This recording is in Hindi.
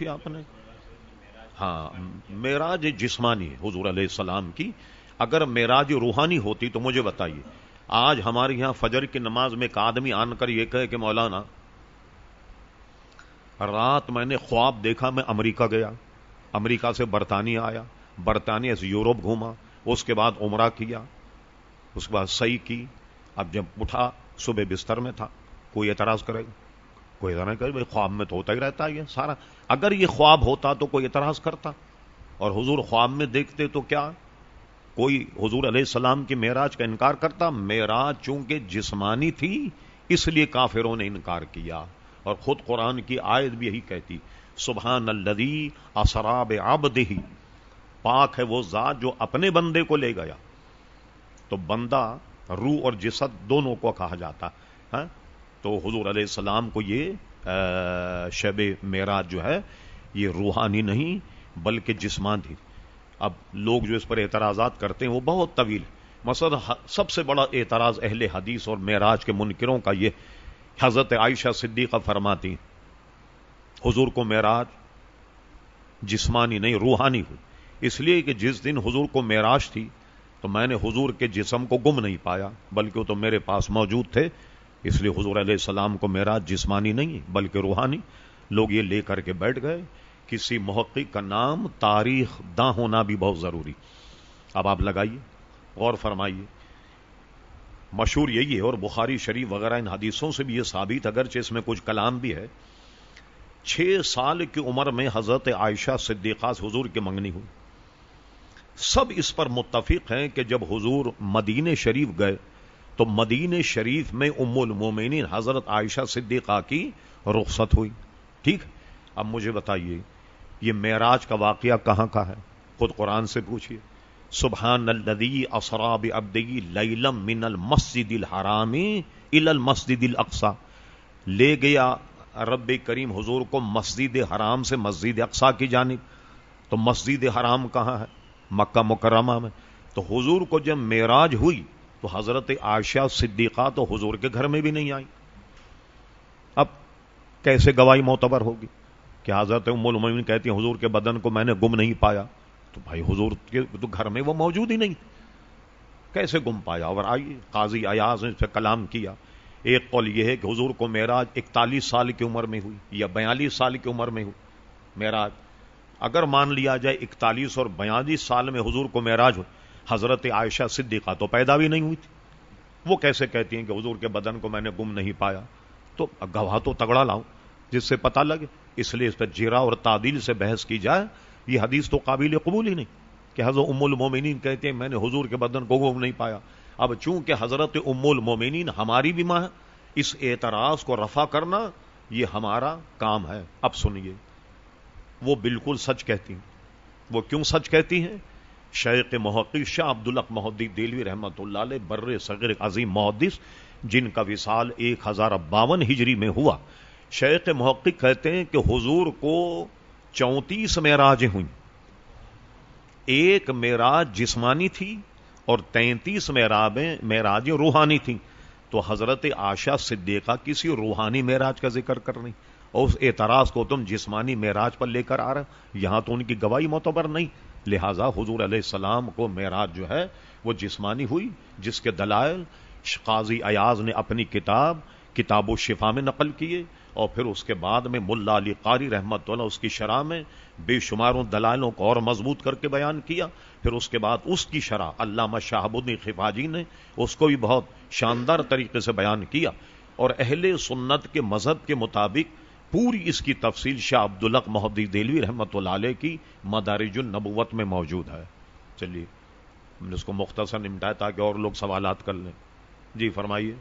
थी आपने? हाँ मेराज जिस्मानी, हजूर सलाम की। अगर मेराज रूहानी होती तो मुझे बताइए। आज हमारे यहाँ फजर की नमाज़ में एक आदमी आनकर यह कहे कि, मौलाना, रात मैंने ख्वाब देखा, मैं अमेरिका गया। अमेरिका से बरतानिया आया। बरतानिया से यूरोप घूमा। उसके बाद उमरा किया। उसके बाद सही की। अब जब उठा, सुबह बिस्तर में था। कोई एतराज़ करेगा कोई एतराज़ करे भाई ख्वाब में तो होता ही रहता है ये सारा। अगर ये ख्वाब होता तो कोई एतराज़ करता। और हुजूर ख्वाब में देखते तो क्या? कोई हुजूर सलाम की मेराज का इनकार करता? मेराज चूँकि जिस्मानी थी, इसलिए काफिरों ने इनकार किया। और खुद कुरान की आयत भी यही कहती सुबहान अल्लदी असराब आबदही पाक है वो जात जो अपने बंदे को ले गया। तो बंदा, रूह और जिसद दोनों को कहा जाता। है? तो हजूर सलाम को ये शब मेराज जो है, ये रूहानी नहीं, बल्कि जिसमान थी। अब लोग जो इस पर एतराजात करते हैं, वो बहुत तवील मसद सबसे बड़ा एतराज़ अहले हदीस और मेराज के मुनकरों का ये, हज़रत आयशा सिद्दीका फरमाती हजूर को मेराज जिस्मानी नहीं, रूहानी हुई। इसलिए कि जिस दिन हुजूर को मेराज थी तो मैंने हुजूर के जिसम को गुम नहीं पाया, बल्कि वो तो मेरे पास मौजूद थे इसलिए हजूर सलाम को मेराज जिस्मानी नहीं, बल्कि रूहानी। लोग ये लेकर के बैठ गए, किसी महक्की का नाम तारीख दा होना भी बहुत ज़रूरी। अब आप लगाइए, और फरमाइए। मशहूर यही है, और बुखारी शरीफ वगैरह इन हदीसों से भी यह साबित, अगरचे इसमें कुछ कलाम भी है। छह साल की उम्र में हज़रत आयशा सिद्दीक़ा हजूर की मंगनी हुई। सब इस पर मुतफिक हैं कि जब हुजूर मदीने शरीफ गए तो मदीने शरीफ में उम्मुल मोमिन हज़रत आयशा सिद्दीक़ा की रुख्सत हुई। ठीक? अब मुझे बताइए, ये मेराज का वाकया कहाँ का है? खुद कुरान से पूछिए। सुबहान असराब अब्दी लैलम मिनल मस्जिद हरामी इलल मस्जिद अक्सा। ले गया रब करीम हुजूर को मस्जिद हराम से मस्जिद अक्सा की जानिब। तो मस्जिद हराम कहाँ है? मक्का मुकरमा में। तो हुजूर को जब मेराज हुई तो हज़रत आयशा सिद्दीका तो हुजूर के घर में भी नहीं आई। अब कैसे गवाही मोतबर होगी? कि हज़रत उम्मीन कहती है, हुजूर के बदन को मैंने गुम नहीं पाया? तो भाई हुजूर के तो घर में वो मौजूद ही नहीं। कैसे गुम पाया? और आइए, काजी अयाज ने कलाम किया। एक कौल यह है कि हुजूर को मेराज इकतालीस साल की उम्र में हुई या बयालीस साल की उम्र में हुई। मेराज, अगर मान लिया जाए इकतालीस और बयालीस साल में हुजूर को मेराज हो हज़रत आयशा सिद्दीका तो पैदा भी नहीं हुई थी। वो कैसे कहती हैं कि हुजूर के बदन को मैंने गुम नहीं पाया? तो गवाह तो तगड़ा लाऊं, जिससे पता लगे, इसलिए इस पर जीरा और तादिल से बहस की जाए, ये हदीस तो काबिल कबूल ही नहीं। कि हज़रत उम्मुल मोमिनीन कहते हैं, मैंने हुजूर के बदन को गुम नहीं पाया। अब चूँकि हज़रत उम्मुल मोमिनीन हमारी भी माँ है, इस एतराज़ को रफा करना, ये हमारा काम है। अब सुनिए, वो बिल्कुल सच कहती हैं। वो क्यों सच कहती हैं? शेख मोहकी शाह अब्दुल्ला मोहद्दी दिलवी रहमत बर्र सगर अजीम मोहदिस जिनका विसाल एक हज़ार बावन हिजरी में हुआ। शेख मोहक्क कहते हैं कि हुजूर को चौंतीस मेराजें हुई। एक मेराज जिस्मानी थी और तैंतीस मेराबें, मेराजें रूहानी थी। तो हज़रत आशा सिद्दीका किसी रूहानी मेराज का ज़िक्र कर रही। और उस एतराज़ को तुम जिस्मानी मेराज पर लेकर आ रहे यहाँ तो उनकी गवाही मोतबर नहीं। लिहाजा हजूर सलाम को मेराज जो है, वो जिस्मानी हुई, जिसके दलायल काजी अयाज ने अपनी किताब किताब शिफा में नकल किए और फिर उसके बाद में मुल्ला अली कारी रहमत उसकी शराह में बेशुमारों दलालों को और मज़बूत करके बयान किया। फिर उसके बाद उसकी शराह अल्लाह शाहबुद्दीन खिफाजी ने उसको भी बहुत शानदार तरीके से बयान किया। और अहले सुन्नत के मज़हब के मुताबिक पूरी इसकी तफसील शाह अब्दुल्लक मोहद्दी देलवी रहमत की मदारिजुल नबूवत में मौजूद है। चलिए, हमने उसको मुख्तसर निमटाया ताकि और लोग सवाल कर लें। जी, फरमाइए।